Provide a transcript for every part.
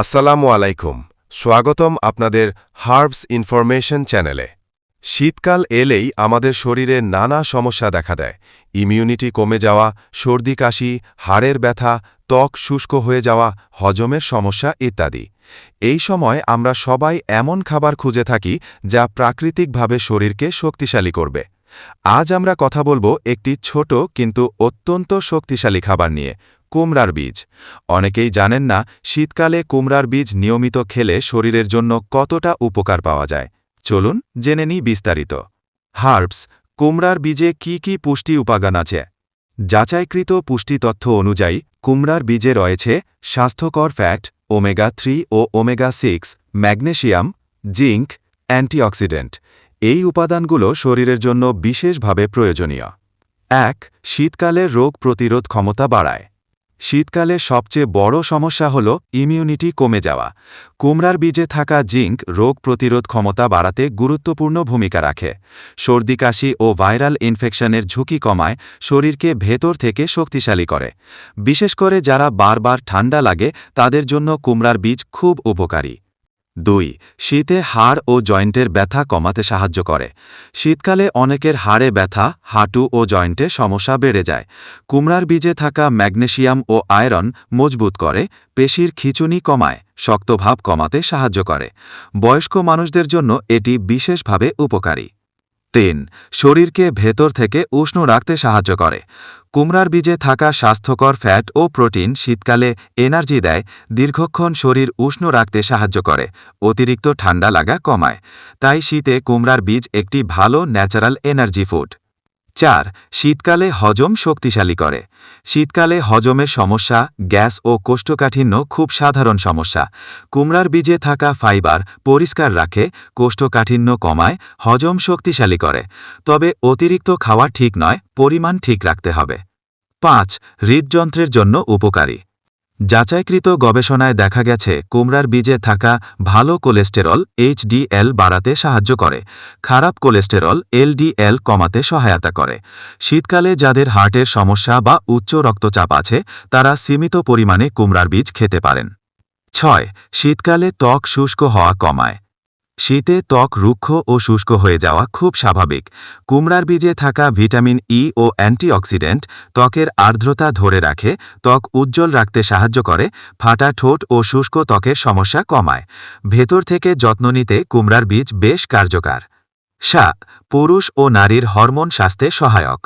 আসসালামু আলাইকুম, স্বাগতম আপনাদের হার্বস ইনফরমেশন চ্যানেলে। শীতকাল এলেই আমাদের শরীরে নানা সমস্যা দেখা দেয়। ইমিউনিটি কমে যাওয়া, সর্দি কাশি, হাড়ের ব্যথা, ত্বক শুষ্ক হয়ে যাওয়া, হজমের সমস্যা ইত্যাদি। এই সময় আমরা সবাই এমন খাবার খুঁজে থাকি যা প্রাকৃতিকভাবে শরীরকে শক্তিশালী করবে। আজ আমরা কথা বলব একটি ছোট কিন্তু অত্যন্ত শক্তিশালী খাবার নিয়ে। কুমড়ার বীজ। অনেকেই জানেন না, শীতকালে কুমড়ার বীজ নিয়মিত খেলে শরীরের জন্য কতটা উপকার পাওয়া যায়। চলুন জেনে নিই বিস্তারিত। হার্বস, কুমড়ার বীজে কি কি পুষ্টি উপাদান আছে? যাচাইকৃত পুষ্টি তথ্য অনুযায়ী, কুমড়ার বীজে রয়েছে স্বাস্থ্যকর ফ্যাট, ওমেগা থ্রি ও omega six, magnesium, zinc, antioxidant. এই উপাদানগুলো শরীরের জন্য বিশেষভাবে প্রয়োজনীয়। এক, শীতকালে রোগ প্রতিরোধ ক্ষমতা বাড়ায়। শীতকালে সবচেয়ে বড় সমস্যা হল ইমিউনিটি কমে যাওয়া। কুমড়ার বীজে থাকা জিঙ্ক রোগ প্রতিরোধ ক্ষমতা বাড়াতে গুরুত্বপূর্ণ ভূমিকা রাখে। সর্দি, কাশি ও ভাইরাল ইনফেকশনের ঝুঁকি কমায়, শরীরকে ভেতর থেকে শক্তিশালী করে। বিশেষ করে যারা বারবার ঠান্ডা লাগে, তাদের জন্য কুমড়ার বীজ খুব উপকারী। দুই, শীতে হাড় ও জয়েন্টের ব্যথা কমাতে সাহায্য করে। শীতকালে অনেকের হাড়ে ব্যথা, হাঁটু ও জয়েন্টে সমস্যা বেড়ে যায়। কুমড়ার বীজে থাকা ম্যাগনেশিয়াম ও আয়রন মজবুত করে, পেশির খিচুনি কমায় শক্তভাব কমাতে সাহায্য করে। বয়স্ক মানুষদের জন্য এটি বিশেষভাবে উপকারী। তিন, শরীরকে ভেতর থেকে উষ্ণ রাখতে সাহায্য করে। কুমড়ার বীজে থাকা স্বাস্থ্যকর ফ্যাট ও প্রোটিন শীতকালে এনার্জি দেয়, দীর্ঘক্ষণ শরীর উষ্ণ রাখতে সাহায্য করে, অতিরিক্ত ঠান্ডা লাগা কমায়। তাই শীতে কুমড়ার বীজ একটি ভালো ন্যাচারাল এনার্জি ফুড। চার, শীতকালে হজম শক্তিশালী করে। শীতকালে হজমের সমস্যা, গ্যাস ও কোষ্ঠকাঠিন্য খুব সাধারণ সমস্যা। কুমড়ার বীজে থাকা ফাইবার পরিষ্কার রাখে, কোষ্ঠকাঠিন্য কমায়, হজম শক্তিশালী করে। তবে অতিরিক্ত খাওয়া ঠিক নয়, পরিমাণ ঠিক রাখতে হবে। পাঁচ, হৃদযন্ত্রের জন্য উপকারী। যাচাইকৃত গবেষণায় দেখা গেছে কুমড়ার বীজে থাকা ভালো কোলেস্টেরল এইচডিএল বাড়াতে সাহায্য করে, খারাপ কোলেস্টেরল এলডিএল কমাতে সহায়তা করে। শীতকালে যাদের হার্টের সমস্যা বা উচ্চ রক্তচাপ আছে, তারা সীমিত পরিমাণে কুমড়ার বীজ খেতে পারেন। ছয়, শীতকালে ত্বক শুষ্ক হওয়া কমায়। শীতে ত্বক রুক্ষ ও শুষ্ক হয়ে যাওয়া খুব স্বাভাবিক। কুমড়ার বীজে থাকা ভিটামিন ই ও অ্যান্টিঅক্সিডেন্ট ত্বকের আর্দ্রতা ধরে রাখে, ত্বক উজ্জ্বল রাখতে সাহায্য করে, ফাটা ঠোঁট ও শুষ্ক ত্বকের সমস্যা কমায়। ভেতর থেকে যত্ন নিতে কুমড়ার বীজ বেশ কার্যকর। সাত, পুরুষ ও নারীর হরমোন স্বাস্থ্যে সহায়ক।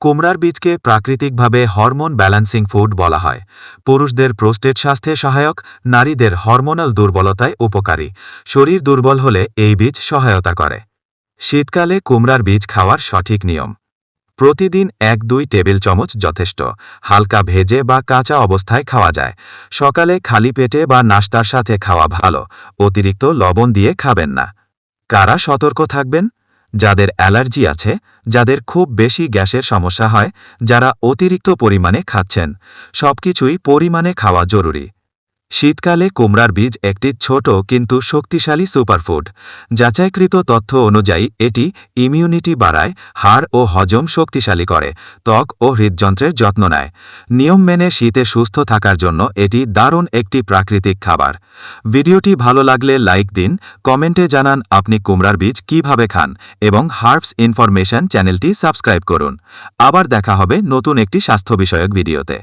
কুমড়ার বীজকে প্রাকৃতিকভাবে হরমোন ব্যালেন্সিং ফুড বলা হয়। পুরুষদের প্রোস্টেট স্বাস্থ্যে সহায়ক, নারীদের হরমোনাল দুর্বলতায় উপকারী। শরীর দুর্বল হলে এই বীজ সহায়তা করে। শীতকালে কুমড়ার বীজ খাওয়ার সঠিক নিয়ম। প্রতিদিন এক দুই টেবিল চামচ যথেষ্ট। হালকা ভেজে বা কাঁচা অবস্থায় খাওয়া যায়। সকালে খালি পেটে বা নাস্তার সাথে খাওয়া ভালো। অতিরিক্ত লবণ দিয়ে খাবেন না। কারা সতর্ক থাকবেন? যাদের অ্যালার্জি আছে, যাদের খুব বেশি গ্যাসের সমস্যা হয়, যারা অতিরিক্ত পরিমাণে খাচ্ছেন। সব কিছুই পরিমাণে খাওয়া জরুরি। শীতকালে কুমড়ার বীজ একটি ছোট কিন্তু শক্তিশালী সুপারফুড। যাচাইকৃত তথ্য অনুযায়ী, এটি ইমিউনিটি বাড়ায়, হাড় ও হজম শক্তিশালী করে, ত্বক ও হৃদযন্ত্রের যত্ন নেয়। নিয়ম মেনে শীতে সুস্থ থাকার জন্য এটি দারুণ একটি প্রাকৃতিক খাবার। ভিডিওটি ভালো লাগলে লাইক দিন, কমেন্টে জানান আপনি কুমড়ার বীজ কীভাবে খান এবং হার্বস ইনফরমেশন চ্যানেলটি সাবস্ক্রাইব করুন। আবার দেখা হবে নতুন একটি স্বাস্থ্য বিষয়ক ভিডিওতে।